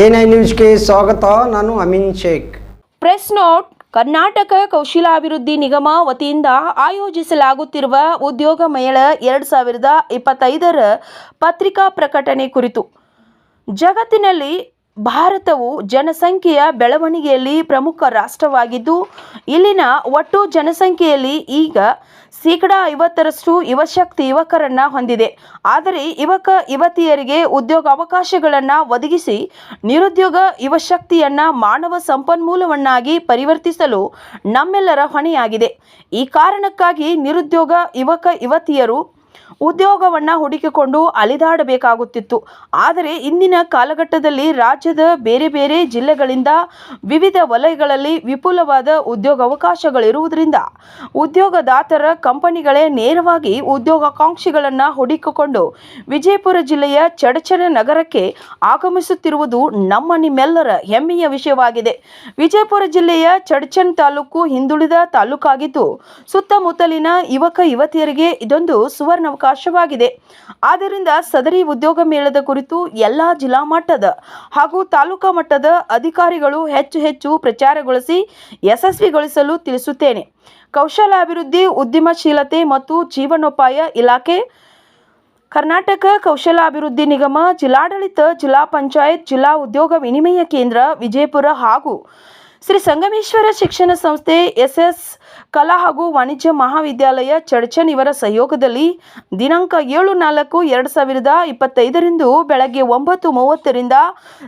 N I ನ್ಯೂಸ್ಗೆ ಸ್ವಾಗತ, ನಾನು ಅಮಿನ್ ಶೇಖ್. ಪ್ರೆಸ್ ನೋಟ್, ಕರ್ನಾಟಕ ಕೌಶಲಾಭಿವೃದ್ಧಿ ನಿಗಮ ವತಿಯಿಂದ ಆಯೋಜಿಸಲಾಗುತ್ತಿರುವ ಉದ್ಯೋಗ ಮೇಳ ಎರಡು ಸಾವಿರದ ಇಪ್ಪತ್ತೈದರ ಪತ್ರಿಕಾ ಪ್ರಕಟಣೆ ಕುರಿತು. ಜಗತ್ತಿನಲ್ಲಿ ಭಾರತವು ಜನಸಂಖ್ಯೆಯ ಬೆಳವಣಿಗೆಯಲ್ಲಿ ಪ್ರಮುಖ ರಾಷ್ಟ್ರವಾಗಿದ್ದು, ಇಲ್ಲಿನ ಒಟ್ಟು ಜನಸಂಖ್ಯೆಯಲ್ಲಿ ಈಗ ಶೇಕಡ ಐವತ್ತರಷ್ಟು ಯುವಶಕ್ತಿ ಯುವಕರನ್ನ ಹೊಂದಿದೆ. ಆದರೆ ಯುವಕ, ಯುವತಿಯರಿಗೆ ಉದ್ಯೋಗ ಅವಕಾಶಗಳನ್ನು ಒದಗಿಸಿ ನಿರುದ್ಯೋಗ ಯುವಶಕ್ತಿಯನ್ನ ಮಾನವ ಸಂಪನ್ಮೂಲವನ್ನಾಗಿ ಪರಿವರ್ತಿಸಲು ನಮ್ಮೆಲ್ಲರ ಹೊಣೆಯಾಗಿದೆ. ಈ ಕಾರಣಕ್ಕಾಗಿ ನಿರುದ್ಯೋಗ, ಯುವಕ, ಯುವತಿಯರು ಉದ್ಯೋಗವನ್ನು ಹುಡುಕಿಕೊಂಡು ಅಲಿದಾಡಬೇಕಾಗುತ್ತಿತ್ತು. ಆದರೆ ಇಂದಿನ ಕಾಲಘಟ್ಟದಲ್ಲಿ ರಾಜ್ಯದ ಬೇರೆ ಬೇರೆ ಜಿಲ್ಲೆಗಳಿಂದ ವಿವಿಧ ವಲಯಗಳಲ್ಲಿ ವಿಪುಲವಾದ ಉದ್ಯೋಗ ಅವಕಾಶಗಳಿರುವುದರಿಂದ ಉದ್ಯೋಗದಾತರ ಕಂಪನಿಗಳೇ ನೇರವಾಗಿ ಉದ್ಯೋಗಾಕಾಂಕ್ಷಿಗಳನ್ನು ಹುಡುಕಿಕೊಂಡು ವಿಜಯಪುರ ಜಿಲ್ಲೆಯ ಚಡಚಣ ನಗರಕ್ಕೆ ಆಗಮಿಸುತ್ತಿರುವುದು ನಮ್ಮ ನಿಮ್ಮೆಲ್ಲರ ಹೆಮ್ಮೆಯ ವಿಷಯವಾಗಿದೆ. ವಿಜಯಪುರ ಜಿಲ್ಲೆಯ ಚಡಚನ್ ತಾಲೂಕು ಹಿಂದುಳಿದ ತಾಲೂಕಾಗಿದ್ದು ಸುತ್ತಮುತ್ತಲಿನ ಯುವಕ ಯುವತಿಯರಿಗೆ ಇದೊಂದು ಸುವರ್ಣಾವಕಾಶವಾಗಿದೆ ಆದ್ದರಿಂದ ಸದರಿ ಉದ್ಯೋಗ ಮೇಳದ ಕುರಿತು ಎಲ್ಲ ಜಿಲ್ಲಾ ಮಟ್ಟದ ಹಾಗೂ ತಾಲೂಕಾ ಮಟ್ಟದ ಅಧಿಕಾರಿಗಳು ಹೆಚ್ಚು ಹೆಚ್ಚು ಪ್ರಚಾರಗೊಳಿಸಿ ಯಶಸ್ವಿಗೊಳಿಸಲು ತಿಳಿಸುತ್ತೇನೆ. ಕೌಶಲಾಭಿವೃದ್ಧಿ ಉದ್ಯಮಶೀಲತೆ ಮತ್ತು ಜೀವನೋಪಾಯ ಇಲಾಖೆ, ಕರ್ನಾಟಕ ಕೌಶಲಾಭಿವೃದ್ಧಿ ನಿಗಮ, ಜಿಲ್ಲಾಡಳಿತ, ಜಿಲ್ಲಾ ಪಂಚಾಯತ್, ಜಿಲ್ಲಾ ಉದ್ಯೋಗ ವಿನಿಮಯ ಕೇಂದ್ರ, ವಿಜಯಪುರ ಹಾಗೂ ಶ್ರೀ ಸಂಗಮೇಶ್ವರ ಶಿಕ್ಷಣ ಸಂಸ್ಥೆ ಎಸ್ ಎಸ್ ಕಲಾ ಹಾಗೂ ವಾಣಿಜ್ಯ ಮಹಾವಿದ್ಯಾಲಯ ಚರ್ಚನ್ ಇವರ ಸಹಯೋಗದಲ್ಲಿ ದಿನಾಂಕ ಏಳು ನಾಲ್ಕು ಎರಡು ಸಾವಿರದ ಇಪ್ಪತ್ತೈದರಂದು ಬೆಳಗ್ಗೆ ಒಂಬತ್ತು ಮೂವತ್ತರಿಂದ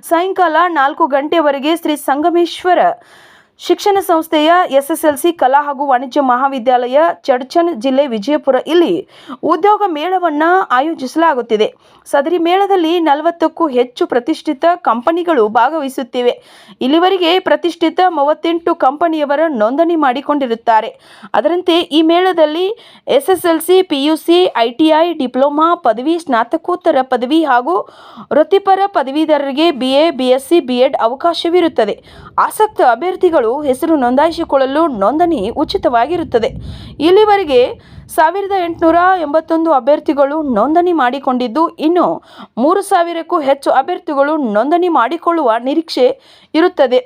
ಸಾಯಂಕಾಲ ನಾಲ್ಕು ಗಂಟೆವರೆಗೆ ಶ್ರೀ ಸಂಗಮೇಶ್ವರ ಶಿಕ್ಷಣ ಸಂಸ್ಥೆಯ ಎಸ್ಎಸ್ಎಲ್ಸಿ ಕಲಾ ಹಾಗೂ ವಾಣಿಜ್ಯ ಮಹಾವಿದ್ಯಾಲಯ ಚಡ್ಚನ್ ಜಿಲ್ಲೆ ವಿಜಯಪುರ ಇಲ್ಲಿ ಉದ್ಯೋಗ ಮೇಳವನ್ನು ಆಯೋಜಿಸಲಾಗುತ್ತಿದೆ. ಸದರಿ ಮೇಳದಲ್ಲಿ ನಲವತ್ತಕ್ಕೂ ಹೆಚ್ಚು ಪ್ರತಿಷ್ಠಿತ ಕಂಪನಿಗಳು ಭಾಗವಹಿಸುತ್ತಿವೆ. ಇಲ್ಲಿವರೆಗೆ ಪ್ರತಿಷ್ಠಿತ ಮೂವತ್ತೆಂಟು ಕಂಪನಿಯವರ ನೋಂದಣಿ ಮಾಡಿಕೊಂಡಿರುತ್ತಾರೆ. ಅದರಂತೆ ಈ ಮೇಳದಲ್ಲಿ ಎಸ್ಎಸ್ಎಲ್ಸಿ, ಪಿಯುಸಿ ಐಟಿಐ ಡಿಪ್ಲೊಮಾ ಪದವಿ, ಸ್ನಾತಕೋತ್ತರ ಪದವಿ ಹಾಗೂ ವೃತ್ತಿಪರ ಪದವೀಧರರಿಗೆ ಬಿಎ ಬಿಎಸ್ಸಿ ಬಿಎಡ್ ಅವಕಾಶವಿರುತ್ತದೆ. ಆಸಕ್ತ ಅಭ್ಯರ್ಥಿಗಳು ಹೆಸರು ನೋಂದಾಯಿಸಿಕೊಳ್ಳಲು ನೋಂದಣಿ ಉಚಿತವಾಗಿರುತ್ತದೆ. ಇಲ್ಲಿವರೆಗೆ ಸಾವಿರದ ಎಂಟುನೂರ ಎಂಬತ್ತೊಂದು ಅಭ್ಯರ್ಥಿಗಳು ನೋಂದಣಿ ಮಾಡಿಕೊಂಡಿದ್ದು, ಇನ್ನು ಮೂರು ಸಾವಿರಕ್ಕೂ ಹೆಚ್ಚು ಅಭ್ಯರ್ಥಿಗಳು ನೋಂದಣಿ ಮಾಡಿಕೊಳ್ಳುವ ನಿರೀಕ್ಷೆ ಇರುತ್ತದೆ.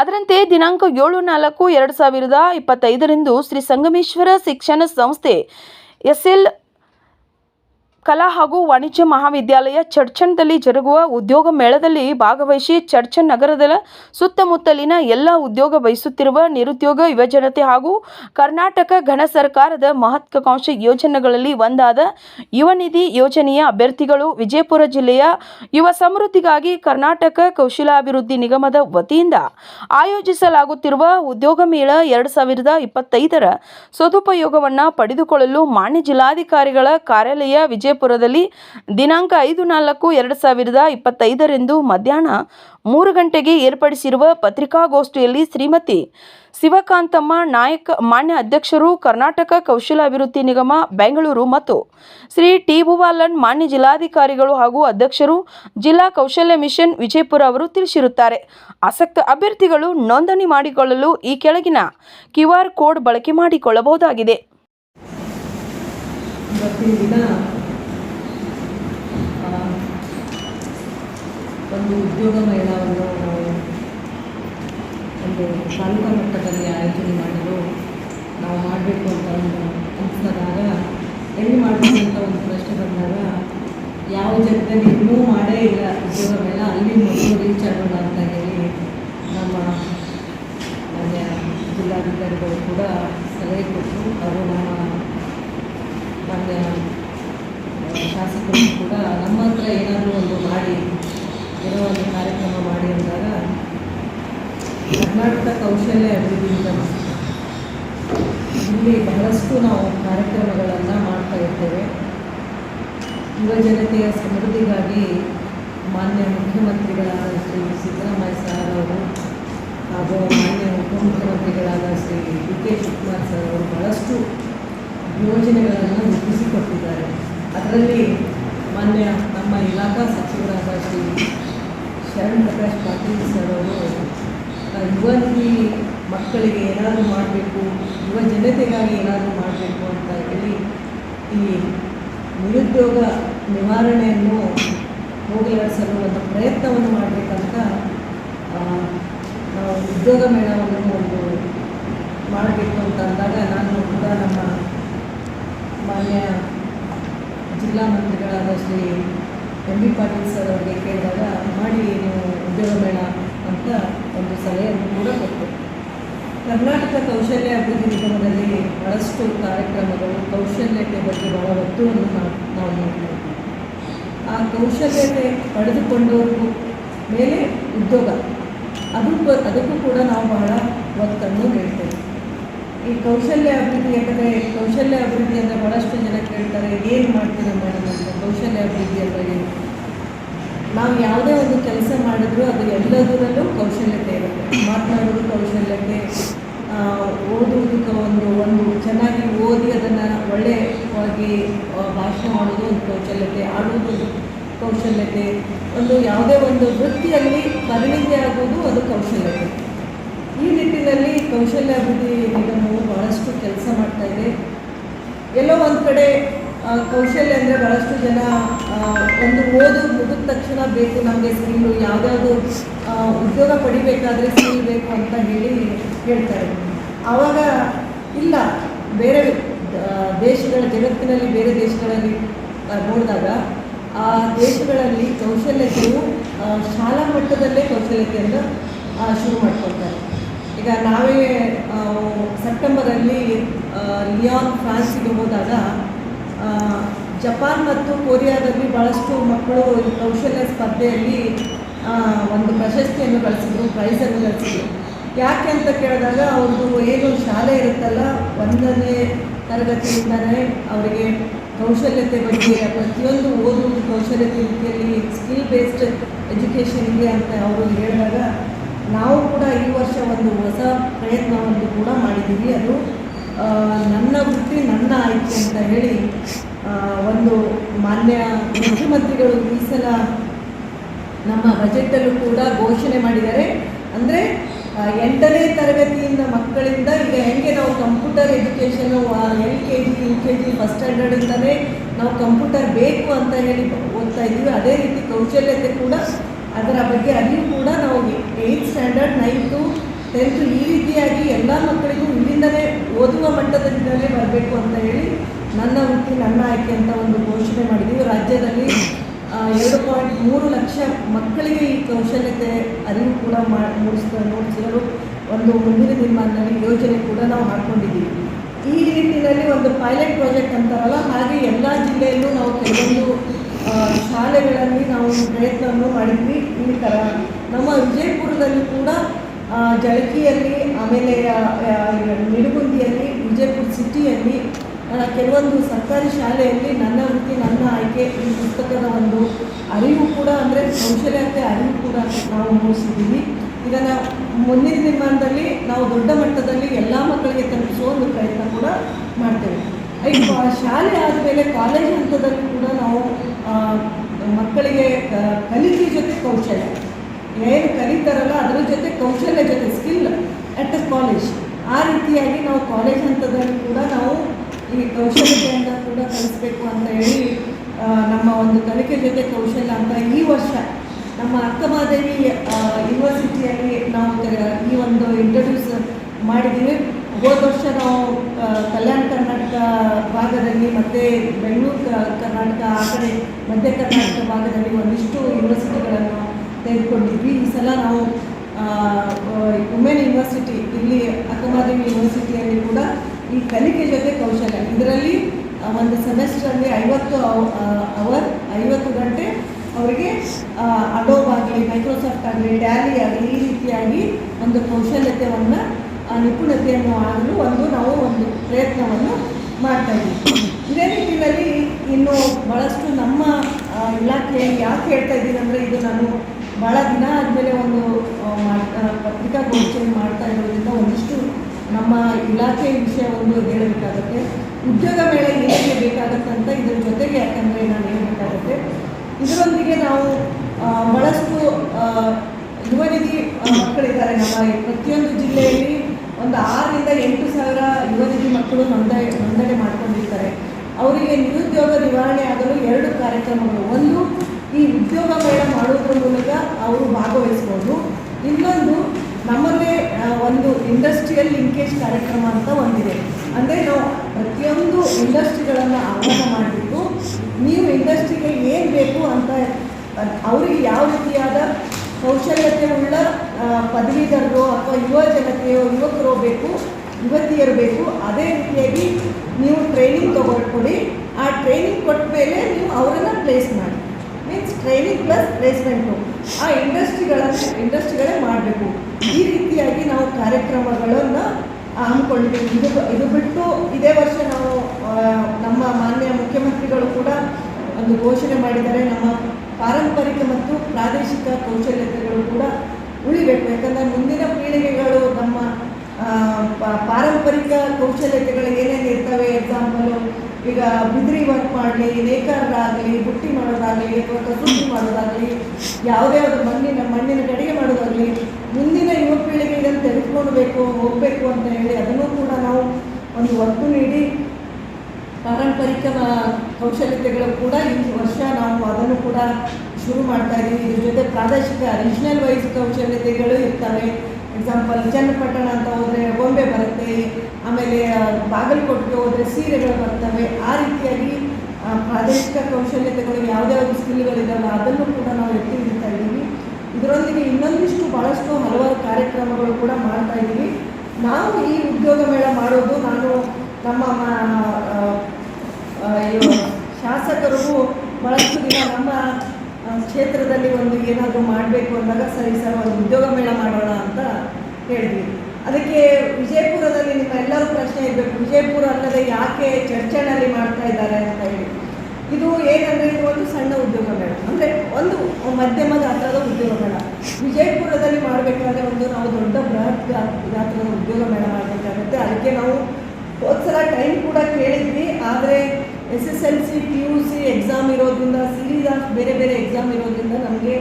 ಅದರಂತೆ ದಿನಾಂಕ ಏಳು ನಾಲ್ಕು ಎರಡು ಸಾವಿರದ ಇಪ್ಪತ್ತೈದರಂದು ಶ್ರೀ ಸಂಗಮೇಶ್ವರ ಶಿಕ್ಷಣ ಸಂಸ್ಥೆ ಎಸ್ಎಲ್ ಕಲಾ ಹಾಗೂ ವಾಣಿಜ್ಯ ಮಹಾವಿದ್ಯಾಲಯ ಚರ್ಚನ್ದಲ್ಲಿ ಜರುಗುವ ಉದ್ಯೋಗ ಮೇಳದಲ್ಲಿ ಭಾಗವಹಿಸಿ ಚರ್ಚನ್ ನಗರದ ಸುತ್ತಮುತ್ತಲಿನ ಎಲ್ಲ ಉದ್ಯೋಗ ಬಯಸುತ್ತಿರುವ ನಿರುದ್ಯೋಗ ಯುವಜನತೆ ಹಾಗೂ ಕರ್ನಾಟಕ ಘನ ಸರ್ಕಾರದ ಮಹತ್ವಾಕಾಂಕ್ಷಿ ಯೋಜನೆಗಳಲ್ಲಿ ಒಂದಾದ ಯುವ ನಿಧಿ ಯೋಜನೆಯ ಅಭ್ಯರ್ಥಿಗಳು ವಿಜಯಪುರ ಜಿಲ್ಲೆಯ ಯುವ ಸಮೃದ್ಧಿಗಾಗಿ ಕರ್ನಾಟಕ ಕೌಶಲಾಭಿವೃದ್ಧಿ ನಿಗಮದ ವತಿಯಿಂದ ಆಯೋಜಿಸಲಾಗುತ್ತಿರುವ ಉದ್ಯೋಗ ಮೇಳ ಎರಡು ಸಾವಿರದ ಇಪ್ಪತ್ತೈದರ ಸದುಪಯೋಗವನ್ನು ಪಡೆದುಕೊಳ್ಳಲು ಮಾನ್ಯ ಜಿಲ್ಲಾಧಿಕಾರಿಗಳ ಕಾರ್ಯಾಲಯ ವಿಜಯಪುರದಲ್ಲಿ ದಿನಾಂಕ ಐದು ನಾಲ್ಕು ಎರಡು ಸಾವಿರದ ಇಪ್ಪತ್ತೈದರಂದು ಮಧ್ಯಾಹ್ನ ಮೂರು ಗಂಟೆಗೆ ಏರ್ಪಡಿಸಿರುವ ಪತ್ರಿಕಾಗೋಷ್ಠಿಯಲ್ಲಿ ಶ್ರೀಮತಿ ಶಿವಕಾಂತಮ್ಮ ನಾಯಕ್ ಮಾನ್ಯ ಅಧ್ಯಕ್ಷರು ಕರ್ನಾಟಕ ಕೌಶಲಾಭಿವೃದ್ಧಿ ನಿಗಮ, ಬೆಂಗಳೂರು ಮತ್ತು ಶ್ರೀ ಟಿ ಭುವಾಲನ್ ಮಾನ್ಯ ಜಿಲ್ಲಾಧಿಕಾರಿಗಳು ಹಾಗೂ ಅಧ್ಯಕ್ಷರು ಜಿಲ್ಲಾ ಕೌಶಲ್ಯ ಮಿಷನ್ ವಿಜಯಪುರ ಅವರು ತಿಳಿಸಿರುತ್ತಾರೆ. ಆಸಕ್ತ ಅಭ್ಯರ್ಥಿಗಳು ನೋಂದಣಿ ಮಾಡಿಕೊಳ್ಳಲು ಈ ಕೆಳಗಿನ ಕ್ಯೂ ಆರ್ ಕೋಡ್ ಬಳಕೆ ಮಾಡಿಕೊಳ್ಳಬಹುದಾಗಿದೆ. ಒಂದು ಉದ್ಯೋಗ ಮೇಳವನ್ನು ಒಂದು ತಾಲೂಕು ಮಟ್ಟದಲ್ಲಿ ಆಯೋಜನೆ ಮಾಡಲು ನಾವು ಮಾಡಬೇಕು ಅಂತ ಒಂದು ಅನಿಸಿದಾಗ ಎಲ್ಲಿ ಮಾಡಬೇಕು ಅಂತ ಒಂದು ಪ್ರಶ್ನೆ ಬಂದಾಗ, ಯಾವ ಜಾಗದಲ್ಲಿ ಇನ್ನೂ ಮಾಡೇ ಇಲ್ಲ ಉದ್ಯೋಗ ಮೇಳ, ಅಲ್ಲಿ ಮೊದಲು ರೀಚ್ ಆಗೋಣ ಅಂತ ಹೇಳಿ ನಮ್ಮ ಮಾನ್ಯ ಜಿಲ್ಲಾಧಿಕಾರಿಗಳು ಕೂಡ ಸಲಹೆ ಕೊಟ್ಟರು. ಅವರು ನಮ್ಮ ಮಾನ್ಯ ಶಾಸಕರು ಕೂಡ ನಮ್ಮ ಹತ್ರ ಏನಾದರೂ ಒಂದು ಮಾಡಿ, ಏನೋ ಒಂದು ಕಾರ್ಯಕ್ರಮ ಮಾಡಿ ಅಂದಾಗ ಕರ್ನಾಟಕ ಕೌಶಲ್ಯ ಅಭಿವೃದ್ಧಿ ಇಲ್ಲಿ ಬಹಳಷ್ಟು ನಾವು ಕಾರ್ಯಕ್ರಮಗಳನ್ನು ಮಾಡ್ತಾ ಇರ್ತೇವೆ. ಯುವಜನತೆಯ ಸಮೃದ್ಧಿಗಾಗಿ ಮಾನ್ಯ ಮುಖ್ಯಮಂತ್ರಿಗಳಾದ ಶ್ರೀ ಸಿದ್ದರಾಮಯ್ಯ ಸರ್ ಅವರು ಹಾಗೂ ಮಾನ್ಯ ಉಪಮುಖ್ಯಮಂತ್ರಿಗಳಾದ Shri D K Shivakumar sir ಅವರು ಬಹಳಷ್ಟು ಯೋಜನೆಗಳನ್ನು ರೂಪಿಸಿಕೊಟ್ಟಿದ್ದಾರೆ. ಅದರಲ್ಲಿ ಮಾನ್ಯ ನಮ್ಮ ಇಲಾಖಾ ಸಚಿವರಾದ ಶ್ರೀ ಶರಣ್ ಪ್ರಕಾಶ್ ಪಾಟೀಲ್ ಸರ್ ಅವರು ಯುವತಿ ಯುವ ಮಕ್ಕಳಿಗೆ ಏನಾದರೂ ಮಾಡಬೇಕು, ಯುವ ಜನತೆಗಾಗಿ ಏನಾದರೂ ಮಾಡಬೇಕು ಅಂತ ಹೇಳಿ ಈ ನಿರುದ್ಯೋಗ ನಿವಾರಣೆಯನ್ನು ಹೋಗಲಾಡಿಸಲು ಒಂದು ಪ್ರಯತ್ನವನ್ನು ಮಾಡಬೇಕಂತ ಉದ್ಯೋಗ ಮೇಳವನ್ನು ಒಂದು ಮಾಡಬೇಕು ಅಂತ ಅಂದಾಗ ನಾನು ಕೂಡ ನಮ್ಮ ಮಾನ್ಯ ಜಿಲ್ಲಾ ಮಂತ್ರಿಗಳಾದ Shri M B Patil sir ಅವರಿಗೆ ಕೇಳಿದಾಗ, ಮಾಡಿ ನೀವು ಉದ್ಯೋಗ ಮೇಳ ಅಂತ ಒಂದು ಸಲಹೆಯನ್ನು ಕೂಡ ಕೊಟ್ಟರು. ಕರ್ನಾಟಕ ಕೌಶಲ್ಯ ಅಭಿವೃದ್ಧಿ ನಿಗಮದಲ್ಲಿ ಬಹಳಷ್ಟು ಕಾರ್ಯಕ್ರಮಗಳು ಕೌಶಲ್ಯತೆ ಬಗ್ಗೆ ಬಹಳ ಒತ್ತುವನ್ನು ನಾವು ನಾವು ನೀಡ್ತಾ ಆ ಕೌಶಲ್ಯತೆ ಪಡೆದುಕೊಂಡವ್ರಿಗೂ ಮೇಲೆ ಉದ್ಯೋಗ. ಅದಕ್ಕೂ ಅದಕ್ಕೂ ಕೂಡ ನಾವು ಬಹಳ ಒತ್ತನ್ನು ನೀಡ್ತೇವೆ ಈ ಕೌಶಲ್ಯ ಅಭಿವೃದ್ಧಿ ಯಾಕಂದರೆ ಕೌಶಲ್ಯ ಅಭಿವೃದ್ಧಿ ಅಂದರೆ ಭಾಳಷ್ಟು ಜನ ಕೇಳ್ತಾರೆ, ಏನು ಮಾಡ್ತೀರಾ ಮೇಡಮ್ ಅಂತ ಕೌಶಲ್ಯ ಅಭಿವೃದ್ಧಿ ಏನು? ನಾವು ಯಾವುದೇ ಒಂದು ಕೆಲಸ ಮಾಡಿದ್ರೂ ಅದು ಎಲ್ಲದರಲ್ಲೂ ಕೌಶಲ್ಯತೆ ಇರುತ್ತೆ. ಮಾತನಾಡೋದು ಕೌಶಲ್ಯತೆ ಓದುವುದಕ್ಕೆ ಒಂದು ಒಂದು ಚೆನ್ನಾಗಿ ಓದಿ ಅದನ್ನು ಒಳ್ಳೆಯವಾಗಿ ಭಾಷಣ ಮಾಡೋದು ಒಂದು ಕೌಶಲ್ಯತೆ, ಆಡೋದು ಕೌಶಲ್ಯತೆ. ಒಂದು ಯಾವುದೇ ಒಂದು ವೃತ್ತಿಯಲ್ಲಿ ಪರಿಣಿತಿ ಆಗೋದು ಅದು ಕೌಶಲ್ಯತೆ. ಈ ನಿಟ್ಟಿನಲ್ಲಿ ಕೌಶಲ್ಯಾಭಿವೃದ್ಧಿ ನಿಗಮವು ಬಹಳಷ್ಟು ಕೆಲಸ ಮಾಡ್ತಾ ಇದೆ. ಎಲ್ಲೋ ಒಂದು ಕಡೆ ಕೌಶಲ್ಯ ಅಂದರೆ ಭಾಳಷ್ಟು ಜನ ಒಂದು ಓದು ಮುಗಿದ ತಕ್ಷಣ ಬೇಕು, ನಮಗೆ ಸ್ಕಿಲ್ಲು ಯಾವುದಾದ್ರು ಉದ್ಯೋಗ ಪಡಿಬೇಕಾದ್ರೆ ಸ್ಕಿಲ್ ಬೇಕು ಅಂತ ಹೇಳಿ ಹೇಳ್ತಾರೆ ಆವಾಗ ಇಲ್ಲ, ಬೇರೆ ದೇಶಗಳ, ಜಗತ್ತಿನಲ್ಲಿ ಬೇರೆ ದೇಶಗಳಲ್ಲಿ ನೋಡಿದಾಗ, ಆ ದೇಶಗಳಲ್ಲಿ ಕೌಶಲ್ಯತೆಯು ಶಾಲಾ ಮಟ್ಟದಲ್ಲೇ ಕೌಶಲ್ಯತೆಯನ್ನು ಶುರು ಮಾಡ್ಕೊಳ್ತಾರೆ. ಈಗ ನಾವೇ ಸೆಪ್ಟೆಂಬರಲ್ಲಿ ಲಿಯಾನ್ ಫ್ರಾನ್ಸಿಗೆ ಹೋದಾಗ ಜಪಾನ್ ಮತ್ತು ಕೊರಿಯಾದಲ್ಲಿ ಭಾಳಷ್ಟು ಮಕ್ಕಳು ಕೌಶಲ್ಯ ಸ್ಪರ್ಧೆಯಲ್ಲಿ ಒಂದು ಪ್ರಶಸ್ತಿಯನ್ನು ಗಳಿಸಿದ್ರು ಪ್ರೈಸನ್ನು ಗಳಿಸಿದ್ರು. ಯಾಕೆ ಅಂತ ಕೇಳಿದಾಗ, ಅವ್ರದ್ದು ಏನು ಶಾಲೆ ಇರುತ್ತಲ್ಲ, ಒಂದನೇ ತರಗತಿಯಿಂದಲೇ ಅವರಿಗೆ ಕೌಶಲ್ಯತೆ ಬಗ್ಗೆ, ಪ್ರತಿಯೊಂದು ಓದುವುದು ಕೌಶಲ್ಯತೆ ರೀತಿಯಲ್ಲಿ ಸ್ಕಿಲ್ ಬೇಸ್ಡ್ ಎಜುಕೇಷನ್ ಇದೆ ಅಂತ ಅವರು ಹೇಳಿದಾಗ ನಾವು ಕೂಡ ಈ ವರ್ಷ ಒಂದು ಹೊಸ ಪ್ರಯತ್ನವನ್ನು ಕೂಡ ಮಾಡಿದ್ದೀವಿ. ಅದು ನನ್ನ ವೃತ್ತಿ, ನನ್ನ ಆಯ್ಕೆ ಅಂತ ಹೇಳಿ ಒಂದು ಮಾನ್ಯ ಮುಖ್ಯಮಂತ್ರಿಗಳು ಈ ಸಲ ನಮ್ಮ ಬಜೆಟಲ್ಲೂ ಕೂಡ ಘೋಷಣೆ ಮಾಡಿದ್ದಾರೆ. ಅಂದರೆ ಎಂಟನೇ ತರಗತಿಯಿಂದ ಮಕ್ಕಳಿಂದ ಈಗ ಹೆಂಗೆ ನಾವು computer education L K G, U K G first ಸ್ಟ್ಯಾಂಡರ್ಡಿಂದಲೇ ನಾವು ಕಂಪ್ಯೂಟರ್ ಬೇಕು ಅಂತ ಹೇಳಿ ಓದ್ತಾ ಇದ್ದೀವಿ. ಅದೇ ರೀತಿ ಕೌಶಲ್ಯತೆ ಕೂಡ ಅದರ ಬಗ್ಗೆ ಅಲ್ಲಿ ಕೂಡ ನಾವು ಏಯ್ತ್ ಸ್ಟ್ಯಾಂಡರ್ಡ್ ನೈನ್ತು ಟೆಂತು ಈ ರೀತಿಯಾಗಿ ಎಲ್ಲ ಮಕ್ಕಳಿಗೂ ಇಲ್ಲಿಂದಲೇ ಓದುವ ಮಟ್ಟದಿಂದಲೇ ಬರಬೇಕು ಅಂತ ಹೇಳಿ ನನ್ನ ವೃತ್ತಿ, ನನ್ನ ಆಯ್ಕೆ ಅಂತ ಒಂದು ಘೋಷಣೆ ಮಾಡಿದ್ದೀವಿ ರಾಜ್ಯದಲ್ಲಿ ಎರಡು ಪಾಯಿಂಟ್ ಮೂರು ಲಕ್ಷ ಮಕ್ಕಳಿಗೆ ಈ ಕೌಶಲ್ಯತೆ ಅರಿವು ಕೂಡ ಮಾ, ಮೂಡಿಸ್ತಾ ಮೂಡಿಸಲು ಒಂದು ಮುಂದಿನ ದಿನಮಾನದಲ್ಲಿ ಯೋಜನೆ ಕೂಡ ನಾವು ಹಾಕ್ಕೊಂಡಿದ್ದೀವಿ ಈ ರೀತಿಯಲ್ಲಿ ಒಂದು ಪೈಲಟ್ ಪ್ರಾಜೆಕ್ಟ್ ಅಂತಾರಲ್ಲ, ಹಾಗೆ ಎಲ್ಲ ಜಿಲ್ಲೆಯಲ್ಲೂ ನಾವು ಕೆಲವೊಂದು ಶಾಲೆಗಳಲ್ಲಿ ನಾವು ಪ್ರಯತ್ನವನ್ನು ಮಾಡಿದ್ವಿ. ಈ ಥರ ನಮ್ಮ ವಿಜಯಪುರದಲ್ಲಿ ಕೂಡ ಜಳಕಿಯಲ್ಲಿ, ಆಮೇಲೆ ನಿಡುಗುಂದಿಯಲ್ಲಿ ವಿಜಯಪುರ ಸಿಟಿಯಲ್ಲಿ ಕೆಲವೊಂದು ಸರ್ಕಾರಿ ಶಾಲೆಯಲ್ಲಿ ನನ್ನ ವೃತ್ತಿ ನನ್ನ ಆಯ್ಕೆ ಈ ಪುಸ್ತಕದ ಒಂದು ಅರಿವು ಕೂಡ, ಅಂದರೆ ಕೌಶಲ್ಯತೆ ಅರಿವು ಕೂಡ ನಾವು ಮೂಡಿಸಿದ್ದೀವಿ. ಇದನ್ನು ಮುಂದಿನ ನಿರ್ಮಾಣದಲ್ಲಿ ನಾವು ದೊಡ್ಡ ಮಟ್ಟದಲ್ಲಿ ಎಲ್ಲ ಮಕ್ಕಳಿಗೆ ತಲುಪಿಸುವ ಒಂದು ಪ್ರಯತ್ನ ಕೂಡ ಮಾಡ್ತೇವೆ. ಶಾಲೆ ಆದಮೇಲೆ ಕಾಲೇಜ್ ಹಂತದಲ್ಲಿ ಕೂಡ ನಾವು ಮಕ್ಕಳಿಗೆ ಕಲಿಕೆ ಜೊತೆ ಕೌಶಲ್ಯ. ಏನು ಕಲಿತಾರಲ್ಲ, ಅದರ ಜೊತೆ ಕೌಶಲ್ಯ ಜೊತೆ ಸ್ಕಿಲ್ ಅಟ್ ಅ ಕಾಲೇಜ್ ಆ ರೀತಿಯಾಗಿ ನಾವು ಕಾಲೇಜ್ ಹಂತದಲ್ಲಿ ಕೂಡ ನಾವು ಈ ಕೌಶಲ್ಯತೆಯನ್ನು ಕೂಡ ಕಲಿಸ್ಬೇಕು ಅಂತ ಹೇಳಿ ನಮ್ಮ ಒಂದು ಕಲಿಕೆ ಜೊತೆ ಕೌಶಲ್ಯ ಅಂತ ಈ ವರ್ಷ ನಮ್ಮ ಅಕ್ಕಮಹಾದೇವಿ ಯೂನಿವರ್ಸಿಟಿಯಲ್ಲಿ ನಾವು ಈ ಒಂದು ಇಂಟ್ರೊಡ್ಯೂಸ್ ಮಾಡಿದ್ದೀವಿ. ಹೋದ ವರ್ಷ ನಾವು ಕಲ್ಯಾಣ ಕರ್ನಾಟಕ ಭಾಗದಲ್ಲಿ ಮತ್ತು ಬೆಂಗಳೂರು ಕರ್ನಾಟಕ, ಆ ಕಡೆ ಮಧ್ಯ ಕರ್ನಾಟಕ ಭಾಗದಲ್ಲಿ ಒಂದಿಷ್ಟು ಯೂನಿವರ್ಸಿಟಿಗಳನ್ನು ತೆಗೆದುಕೊಂಡಿದ್ವಿ. ಈ ಸಲ ನಾವು ವುಮೆನ್ ಯೂನಿವರ್ಸಿಟಿ, ಇಲ್ಲಿ ಅಕ್ಕಮಹಾದೇವಿ ಯೂನಿವರ್ಸಿಟಿಯಲ್ಲಿ ಕೂಡ ಈ ಕಲಿಕೆ ಜೊತೆ ಕೌಶಲ್ಯ. ಇದರಲ್ಲಿ ಒಂದು ಸೆಮೆಸ್ಟ್ರಲ್ಲಿ ಐವತ್ತು ಅವರ್, ಐವತ್ತು ಗಂಟೆ ಅವರಿಗೆ ಅಡೋಬ್ ಆಗಲಿ ಮೈಕ್ರೋಸಾಫ್ಟ್ ಆಗಲಿ ಟ್ಯಾಲಿ ಆಗಲಿ, ಈ ರೀತಿಯಾಗಿ ಒಂದು ಕೌಶಲ್ಯತೆಯನ್ನು ನಿಪುಣತೆಯನ್ನು ಆಗಲು ಒಂದು ನಾವು ಒಂದು ಪ್ರಯತ್ನವನ್ನು ಮಾಡ್ತಾ ಇದ್ದೀವಿ. ಇದೇ ನಿಟ್ಟಿನಲ್ಲಿ ಇನ್ನು ಭಾಳಷ್ಟು ನಮ್ಮ ಇಲಾಖೆಯಲ್ಲಿ ಯಾಕೆ ಹೇಳ್ತಾ ಇದ್ದೀನಿ ಅಂದರೆ ಇದು ನಾನು ಭಾಳ ದಿನ ಆದಮೇಲೆ ಒಂದು ಪತ್ರಿಕಾಗೋಷ್ಠಿಯನ್ನು ಮಾಡ್ತಾ ಇರೋದ್ರಿಂದ ಒಂದಿಷ್ಟು ನಮ್ಮ ಇಲಾಖೆ ಒಂದು ಹೇಳಬೇಕಾಗತ್ತೆ. ಉದ್ಯೋಗ ಮೇಳ ಏನಕ್ಕೆ ಬೇಕಾಗತ್ತೆ ಅಂತ ಇದರ ಜೊತೆಗೆ ಯಾಕಂದರೆ ನಾನು ಹೇಳಬೇಕಾಗತ್ತೆ. ಇದರೊಂದಿಗೆ ನಾವು ಭಾಳಷ್ಟು ಯುವನಿಧಿ ಯುವ ನಿಧಿ ಮಕ್ಕಳಿದ್ದಾರೆ. ನಮ್ಮ ಪ್ರತಿಯೊಂದು ಜಿಲ್ಲೆಯಲ್ಲಿ ಒಂದು ಆರರಿಂದ ಎಂಟು ಸಾವಿರ ಯುವನಿಧಿ ಮಕ್ಕಳು ನೋಂದ ನೋಂದಣಿ ಮಾಡ್ಕೊಂಡಿರ್ತಾರೆ. ಅವರಿಗೆ ನಿರುದ್ಯೋಗ ನಿವಾರಣೆ ಆಗಲು ಎರಡು ಕಾರ್ಯಕ್ರಮಗಳು. ಒಂದು, ಈ ಉದ್ಯೋಗ ಮೇಳ ಮಾಡೋದ್ರ ಮೂಲಕ ಅವರು ಭಾಗವಹಿಸ್ಬೋದು. ಇನ್ನೊಂದು ನಮ್ಮಲ್ಲೇ ಒಂದು ಇಂಡಸ್ಟ್ರಿಯಲ್ ಲಿಂಕೇಜ್ ಕಾರ್ಯಕ್ರಮ ಅಂತ ಒಂದಿದೆ. ಅಂದರೆ ನಾವು ಪ್ರತಿಯೊಂದು ಇಂಡಸ್ಟ್ರಿಗಳನ್ನು ಆಹ್ವಾನ ಮಾಡಿಬಿಟ್ಟು ನೀವು ಇಂಡಸ್ಟ್ರಿಗೆ ಏನು ಬೇಕು ಅಂತ ಅವರಿಗೆ ಯಾವ ರೀತಿಯಾದ ಕೌಶಲ್ಯತೆ ಉಳ್ಳ ಪದವೀಧರರು ಅಥವಾ ಯುವ ಜನತೆಯೋ ಯುವಕರು ಬೇಕು, ಯುವತಿಯರು ಬೇಕು, ಅದೇ ರೀತಿಯಾಗಿ ನೀವು ಟ್ರೈನಿಂಗ್ ತಗೊಳ್ಕೊಡಿ ಆ ಟ್ರೈನಿಂಗ್ ಕೊಟ್ಟ ಮೇಲೆ ನೀವು ಅವರನ್ನು ಪ್ಲೇಸ್ ಮಾಡಿ. ಮೀನ್ಸ್ ಟ್ರೈನಿಂಗ್ ಪ್ಲಸ್ ಪ್ಲೇಸ್ಮೆಂಟು ಆ ಇಂಡಸ್ಟ್ರಿಗಳನ್ನು ಇಂಡಸ್ಟ್ರಿಗಳೇ ಮಾಡಬೇಕು. ಈ ರೀತಿಯಾಗಿ ನಾವು ಕಾರ್ಯಕ್ರಮಗಳನ್ನು ಹಮ್ಮಿಕೊಂಡಿದ್ದೀವಿ ಇದು ಇದು ಬಿಟ್ಟು ಇದೇ ವರ್ಷ ನಾವು ನಮ್ಮ ಮಾನ್ಯ ಮುಖ್ಯಮಂತ್ರಿಗಳು ಕೂಡ ಒಂದು ಘೋಷಣೆ ಮಾಡಿದ್ದಾರೆ. ನಮ್ಮ ಪಾರಂಪರಿಕ ಮತ್ತು ಪ್ರಾದೇಶಿಕ ಕೌಶಲ್ಯತೆಗಳು ಕೂಡ ಉಳಿಬೇಕು. ಯಾಕಂದರೆ ಮುಂದಿನ ಪೀಳಿಗೆಗಳು ನಮ್ಮ ಪಾರಂಪರಿಕ ಕೌಶಲ್ಯತೆಗಳು ಏನೇನು ಇರ್ತವೆ? ಎಕ್ಸಾಂಪಲು ಈಗ ಬಿದಿರಿ ವರ್ಕ್ ಮಾಡಲಿ, ನೇಕಾರರಾಗಲಿ, ಬುಟ್ಟಿ ಮಾಡೋದಾಗಲಿ, ಅಥವಾ ಕಸೂತಿ ಮಾಡೋದಾಗಲಿ, ಯಾವುದೇ ಒಂದು ಮಣ್ಣಿನ ಮಣ್ಣಿನ ಕಡೆಗೆ ಮಾಡೋದಾಗಲಿ, ಮುಂದಿನ ಯುವ ಪೀಳಿಗೆ ಇದನ್ನು ತೆಗೆದುಕೊಳ್ಬೇಕು ಹೋಗಬೇಕು ಅಂತ ಹೇಳಿ ಅದನ್ನು ಕೂಡ ನಾವು ಒಂದು ಒತ್ತು ನೀಡಿ ಪಾರಂಪರಿಕ ಕೌಶಲ್ಯತೆಗಳು ಕೂಡ ಈ ವರ್ಷ ನಾವು ಅದನ್ನು ಕೂಡ ಶುರು ಮಾಡ್ತಾ ಇದ್ದೀವಿ ಇದ್ರ ಜೊತೆ ಪ್ರಾದೇಶಿಕ ರೀಜ್ನಲ್ ವೈಸ್ ಕೌಶಲ್ಯತೆಗಳು ಇರ್ತವೆ. ಎಕ್ಸಾಂಪಲ್ ಚನ್ನಪಟ್ಟಣ ಅಂತ ಹೋದರೆ ಗೊಂಬೆ ಬರುತ್ತೆ. ಆಮೇಲೆ ಬಾಗಲಕೋಟೆಗೆ ಹೋದರೆ ಸೀರೆಗಳು ಬರ್ತವೆ. ಆ ರೀತಿಯಾಗಿ ಪ್ರಾದೇಶಿಕ ಕೌಶಲ್ಯತೆಗಳು ಯಾವುದ್ಯಾವುದು ಸ್ಕಿಲ್ಗಳಿದ್ದಾವೆ ಅದನ್ನು ಕೂಡ ನಾವು ಎತ್ತಿ ಹಿಡಿತಾ ಇದ್ದೀವಿ ಇದರೊಂದಿಗೆ ಇನ್ನೊಂದಿಷ್ಟು ಭಾಳಷ್ಟು ಹಲವಾರು ಕಾರ್ಯಕ್ರಮಗಳು ಕೂಡ ಮಾಡ್ತಾ ಇದ್ದೀವಿ ನಾವು ಈ ಉದ್ಯೋಗ ಮೇಳ ಮಾಡೋದು ನಾನು ನಮ್ಮ ಶಾಸಕರಿಗೂ ಬಹಳಷ್ಟು ದಿನ ನಮ್ಮ ಕ್ಷೇತ್ರದಲ್ಲಿ ಒಂದು ಏನಾದರೂ ಮಾಡಬೇಕು ಅಂದಾಗ ಸರಿ ಸರ್, ಒಂದು ಉದ್ಯೋಗ ಮೇಳ ಮಾಡೋಣ ಅಂತ ಹೇಳಿದ್ವಿ. ಅದಕ್ಕೆ ವಿಜಯಪುರದಲ್ಲಿ ನಿಮ್ಮ ಎಲ್ಲರೂ ಪ್ರಶ್ನೆ ಇರಬೇಕು. ವಿಜಯಪುರ ಅಲ್ಲದೆ ಯಾಕೆ ಚರ್ಚೆನಲ್ಲಿ ಮಾಡ್ತಾ ಇದ್ದಾರೆ ಅಂತ ಹೇಳಿ. ಇದು ಏನಂದರೆ, ಇದು ಒಂದು ಸಣ್ಣ ಉದ್ಯೋಗ ಮೇಳ. ಅಂದರೆ ಒಂದು ಮಧ್ಯಮ ಗಾತ್ರದ ಉದ್ಯೋಗ ಮೇಳ. ವಿಜಯಪುರದಲ್ಲಿ ಮಾಡಬೇಕಾದ್ರೆ ಒಂದು ನಾವು ದೊಡ್ಡ ಬೃಹತ್ ಗಾತ್ರದ ಉದ್ಯೋಗ ಮೇಳ ಮಾಡಬೇಕಾಗುತ್ತೆ. ಅದಕ್ಕೆ ನಾವು ಹೋದ್ಸಲ ಟೈಮ್ ಕೂಡ ಕೇಳಿದ್ವಿ. ಆದರೆ S S L C P U C exam ಇರೋದ್ರಿಂದ ಸೀರೀಸ್ ಆಫ್ ಬೇರೆ ಬೇರೆ ಎಕ್ಸಾಮ್ ಇರೋದ್ರಿಂದ ನಮಗೆ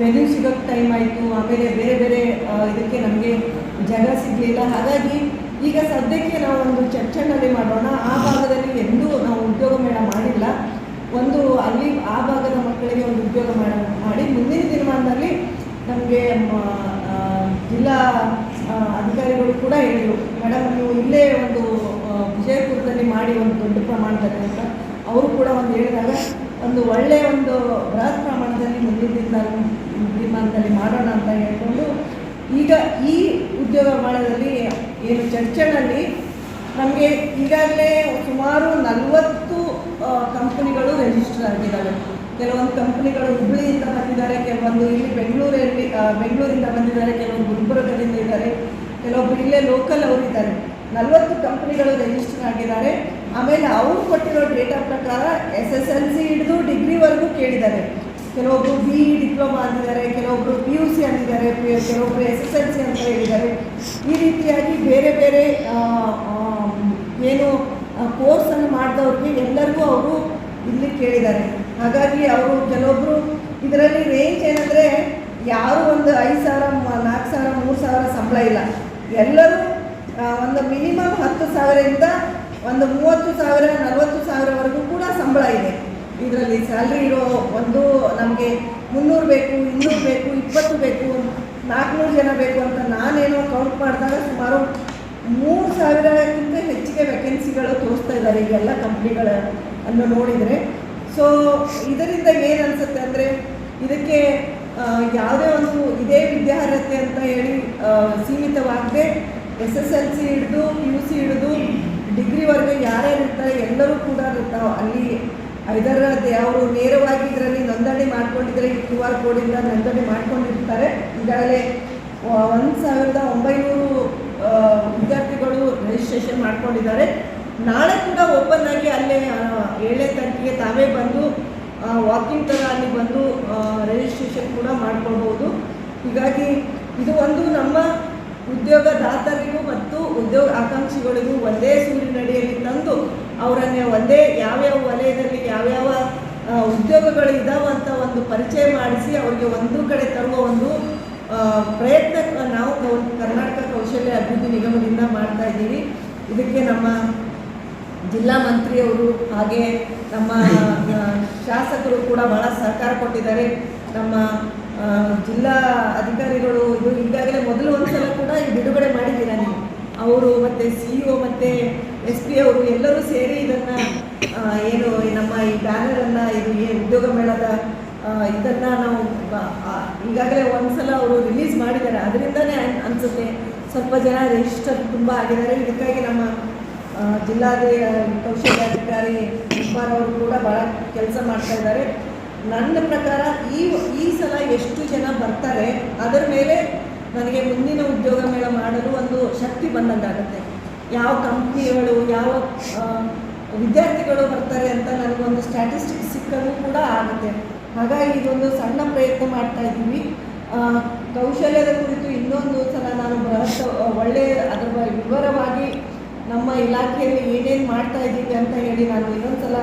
ವೆನ್ಯೂ ಸಿಗೋಕ್ಕೆ ಟೈಮ್ ಆಯಿತು. ಆಮೇಲೆ ಬೇರೆ ಬೇರೆ ಇದಕ್ಕೆ ನಮಗೆ ಜಾಗ ಸಿಗಲಿಲ್ಲ. ಹಾಗಾಗಿ ಈಗ ಸದ್ಯಕ್ಕೆ ನಾವು ಒಂದು ಚರ್ಚೆನಲ್ಲಿ ಮಾಡೋಣ. ಆ ಭಾಗದಲ್ಲಿ ಎಂದೂ ನಾವು ಉದ್ಯೋಗ ಮೇಳ ಮಾಡಿಲ್ಲ. ಒಂದು ಅಲ್ಲಿ ಆ ಭಾಗದ ಮಕ್ಕಳಿಗೆ ಒಂದು ಉದ್ಯೋಗ ಮೇಳ ಮಾಡಿ ಮುಂದಿನ ದಿನಮಾನದಲ್ಲಿ ನಮಗೆ ಜಿಲ್ಲಾ ಅಧಿಕಾರಿಗಳು ಕೂಡ ಹೇಳಿದರು. ಮೇಡಮ್, ನೀವು ಇಲ್ಲೇ ಒಂದು ವಿಜಯಪುರದಲ್ಲಿ ಮಾಡಿ ಒಂದು ದೊಡ್ಡ ಪ್ರಮಾಣದಲ್ಲಿ ಅಂತ ಅವರು ಕೂಡ ಒಂದು ಹೇಳಿದಾಗ, ಒಂದು ಒಳ್ಳೆಯ ಒಂದು ಬೃಹತ್ ಪ್ರಮಾಣದಲ್ಲಿ ಮುಂದಿನ ವಿಮಾನದಲ್ಲಿ ಮಾಡೋಣ ಅಂತ ಹೇಳ್ಕೊಂಡು, ಈಗ ಈ ಉದ್ಯೋಗ ಮೇಳದಲ್ಲಿ ಏನು ಚರ್ಚೆನಲ್ಲಿ ನಮಗೆ ಈಗಾಗಲೇ ಸುಮಾರು ನಲವತ್ತು ಕಂಪನಿಗಳು ರಿಜಿಸ್ಟರ್ ಆಗಿದ್ದಾವೆ. ಕೆಲವೊಂದು ಕಂಪ್ನಿಗಳು ಹುಬ್ಬಳ್ಳಿಯಿಂದ ಬಂದಿದ್ದಾರೆ, ಕೆಲವೊಂದು ಇಲ್ಲಿ ಬೆಂಗಳೂರಲ್ಲಿ ಬೆಂಗಳೂರಿಂದ ಬಂದಿದ್ದಾರೆ, ಕೆಲವೊಂದು ಗುಲ್ಬರ್ಗದಿಂದ ಇದ್ದಾರೆ ಕೆಲವೊಬ್ಬರು ಇಲ್ಲೇ ಲೋಕಲ್ ಅವರು ಇದ್ದಾರೆ ನಲವತ್ತು ಕಂಪ್ನಿಗಳು ರಿಜಿಸ್ಟರ್ ಆಗಿದ್ದಾರೆ. ಆಮೇಲೆ ಅವರು ಕೊಟ್ಟಿರೋ ಡೇಟಾ ಪ್ರಕಾರ ಎಸ್ ಎಸ್ ಎಲ್ ಸಿ ಹಿಡಿದು ಡಿಗ್ರಿವರೆಗೂ ಕೇಳಿದ್ದಾರೆ. ಕೆಲವೊಬ್ಬರು ಬಿ ಇ ಡಿಪ್ಲೊಮಾ ಅಂದಿದ್ದಾರೆ ಕೆಲವೊಬ್ಬರು ಪಿ ಯು ಸಿ ಅಂದಿದ್ದಾರೆ ಕೆಲವೊಬ್ಬರು ಎಸ್ ಎಸ್ ಎಲ್ ಸಿ ಅಂತ ಹೇಳಿದ್ದಾರೆ. ಈ ರೀತಿಯಾಗಿ ಬೇರೆ ಬೇರೆ ಏನು ಕೋರ್ಸನ್ನು ಮಾಡಿದವ್ರಿಗೆ ಎಲ್ಲರಿಗೂ ಅವರು ಇಲ್ಲಿ ಕೇಳಿದ್ದಾರೆ. ಹಾಗಾಗಿ ಅವರು ಕೆಲವೊಬ್ಬರು ಇದರಲ್ಲಿ ರೇಂಜ್ ಏನಂದರೆ ಯಾರು ಒಂದು ಐದು ಸಾವಿರ, ನಾಲ್ಕು ಸಾವಿರ, ಮೂರು ಸಾವಿರ ಸಂಬಳ ಇಲ್ಲ. ಎಲ್ಲರೂ ಒಂದು ಮಿನಿಮಮ್ ಹತ್ತು ಸಾವಿರದಿಂದ ಒಂದು ಮೂವತ್ತು ಸಾವಿರ, ನಲವತ್ತು ಸಾವಿರವರೆಗೂ ಕೂಡ ಸಂಬಳ ಇದೆ. ಇದರಲ್ಲಿ ಸ್ಯಾಲ್ರಿ ಇರೋ ಒಂದು ನಮಗೆ ಮುನ್ನೂರು ಬೇಕು, ಇನ್ನೂರು ಬೇಕು, ಇಪ್ಪತ್ತು ಬೇಕು, ನಾಲ್ಕುನೂರು ಜನ ಬೇಕು ಅಂತ ನಾನೇನೋ ಕೌಂಟ್ ಮಾಡಿದಾಗ ಸುಮಾರು ಮೂರು ಸಾವಿರಕ್ಕಿಂತ ಹೆಚ್ಚಿಗೆ ವೆಕೆನ್ಸಿಗಳು ತೋರಿಸ್ತಾ ಇದ್ದಾರೆ ಈಗೆಲ್ಲ ಎಲ್ಲ ಕಂಪ್ನಿಗಳ ಅನ್ನು ನೋಡಿದರೆ. ಸೊ ಇದರಿಂದ ಏನು ಅನಿಸುತ್ತೆ ಅಂದರೆ ಇದಕ್ಕೆ ಯಾವುದೇ ಒಂದು ಇದೇ ವಿದ್ಯಾರ್ಹತೆ ಅಂತ ಹೇಳಿ ಸೀಮಿತವಾಗದೆ ಎಸ್ ಎಸ್ ಎಲ್ ಸಿ ಹಿಡಿದು, ಪಿ ಯು ಸಿ ಹಿಡಿದು ಡಿಗ್ರಿವರೆಗೆ ಯಾರ್ಯಾರು ಇರ್ತಾರೆ, ಎಲ್ಲರೂ ಕೂಡ ಇರ್ತಾವೆ. ಅಲ್ಲಿ ಐದರ ಅವರು ನೇರವಾಗಿ ಇದರಲ್ಲಿ ನೋಂದಣಿ ಮಾಡ್ಕೊಂಡಿದ್ದಾರೆ ಈ ಕ್ಯೂ ಆರ್ ಕೋಡಿಂದ ನೋಂದಣಿ ಮಾಡ್ಕೊಂಡಿರ್ತಾರೆ. ಈಗಾಗಲೇ ಒಂದು ಸಾವಿರದ ಒಂಬೈನೂರು ವಿದ್ಯಾರ್ಥಿಗಳು ರಿಜಿಸ್ಟ್ರೇಷನ್ ಮಾಡ್ಕೊಂಡಿದ್ದಾರೆ. ನಾಳೆ ಕೂಡ ಓಪನ್ ಆಗಿ ಅಲ್ಲೇ ಏಳನೇ ತಾರೀಕಿಗೆ ತಾವೇ ಬಂದು ವಾಕಿಂಗ್ ಥರ ಅಲ್ಲಿ ಬಂದು ರಿಜಿಸ್ಟ್ರೇಷನ್ ಕೂಡ ಮಾಡ್ಕೊಳ್ಬೋದು ಹೀಗಾಗಿ ಇದು ಒಂದು ನಮ್ಮ ಉದ್ಯೋಗದಾತರಿಗೂ ಮತ್ತು ಉದ್ಯೋಗ ಆಕಾಂಕ್ಷಿಗಳಿಗೂ ಒಂದೇ ಸೂರಿನಡಿಯಲ್ಲಿ ತಂದು ಅವರನ್ನೇ ಒಂದೇ ಯಾವ್ಯಾವ ವಲಯದಲ್ಲಿ ಯಾವ್ಯಾವ ಉದ್ಯೋಗಗಳು ಇದಾವಂತ ಒಂದು ಪರಿಚಯ ಮಾಡಿಸಿ ಅವರಿಗೆ ಒಂದು ಕಡೆ ತರುವ ಒಂದು ಪ್ರಯತ್ನ ನಾವು ಕರ್ನಾಟಕ ಕೌಶಲ್ಯ ಅಭಿವೃದ್ಧಿ ನಿಗಮದಿಂದ ಮಾಡ್ತಾ ಇದ್ದೀವಿ. ಇದಕ್ಕೆ ನಮ್ಮ ಜಿಲ್ಲಾ ಮಂತ್ರಿಯವರು ಹಾಗೆ ನಮ್ಮ ಶಾಸಕರು ಕೂಡ ಬಹಳ ಸಹಕಾರ ಕೊಟ್ಟಿದ್ದಾರೆ. ನಮ್ಮ ಜಿಲ್ಲಾ ಅಧಿಕಾರಿಗಳು ಇದು ಈಗಾಗಲೇ ಮೊದಲು ಒಂದ್ಸಲ ಕೂಡ ಈ ಬಿಡುಗಡೆ ಮಾಡಿದ್ದೀರಾ ನೀವು ಅವರು ಮತ್ತು ಸಿ ಇ ಮತ್ತು ಎಸ್ ಪಿ ಅವರು ಎಲ್ಲರೂ ಸೇರಿ ಇದನ್ನು ಏನು ಈ ನಮ್ಮ ಈ ಬ್ಯಾನರನ್ನು ಇದು ಏನು ಉದ್ಯೋಗ ಮೇಳದ ಇದನ್ನ ನಾವು ಬ- ಒಂದು ಈಗಾಗಲೇ ಒಂದ್ಸಲ ಅವರು ರಿಲೀಸ್ ಮಾಡಿದ್ದಾರೆ. ಅದರಿಂದನೇ ಅನ್- ಅನ್ಸುತ್ತೆ ಸ್ವಲ್ಪ ಜನ ರಿಜಿಸ್ಟರ್ ತುಂಬ ಆಗಿದ್ದಾರೆ. ಇದಕ್ಕಾಗಿ ನಮ್ಮ ಜಿಲ್ಲಾಧಿ ಕೌಶಲ್ಯಾಧಿಕಾರಿ ಅವರು ಕೂಡ ಭಾಳ ಕೆಲಸ ಮಾಡ್ತಾ ಇದ್ದಾರೆ. ನನ್ನ ಪ್ರಕಾರ ಈ ಈ ಸಲ ಎಷ್ಟು ಜನ ಬರ್ತಾರೆ, ಅದರ ಮೇಲೆ ನನಗೆ ಮುಂದಿನ ಉದ್ಯೋಗ ಮೇಳ ಮಾಡಲು ಒಂದು ಶಕ್ತಿ ಬಂದಂತಾಗುತ್ತೆ. ಯಾವ ಕಂಪ್ನಿಗಳು ಯಾವ ವಿದ್ಯಾರ್ಥಿಗಳು ಬರ್ತಾರೆ ಅಂತ ನನಗೊಂದು ಸ್ಟ್ಯಾಟಿಸ್ಟಿಕ್ಸ್ ಸಿಕ್ಕಲು ಕೂಡ ಆಗುತ್ತೆ. ಹಾಗಾಗಿ ಇದೊಂದು ಸಣ್ಣ ಪ್ರಯತ್ನ ಮಾಡ್ತಾ ಇದ್ದೀವಿ. ಕೌಶಲ್ಯದ ಕುರಿತು ಇನ್ನೊಂದು ಸಲ ನಾನು ಬೃಹತ್ ಒಳ್ಳೆಯ ಅದರ ವಿವರವಾಗಿ ನಮ್ಮ ಇಲಾಖೆಯಲ್ಲಿ ಏನೇನು ಮಾಡ್ತಾ ಇದ್ದೀವಿ ಅಂತ ಹೇಳಿ ನಾನು ಇನ್ನೊಂದು ಸಲ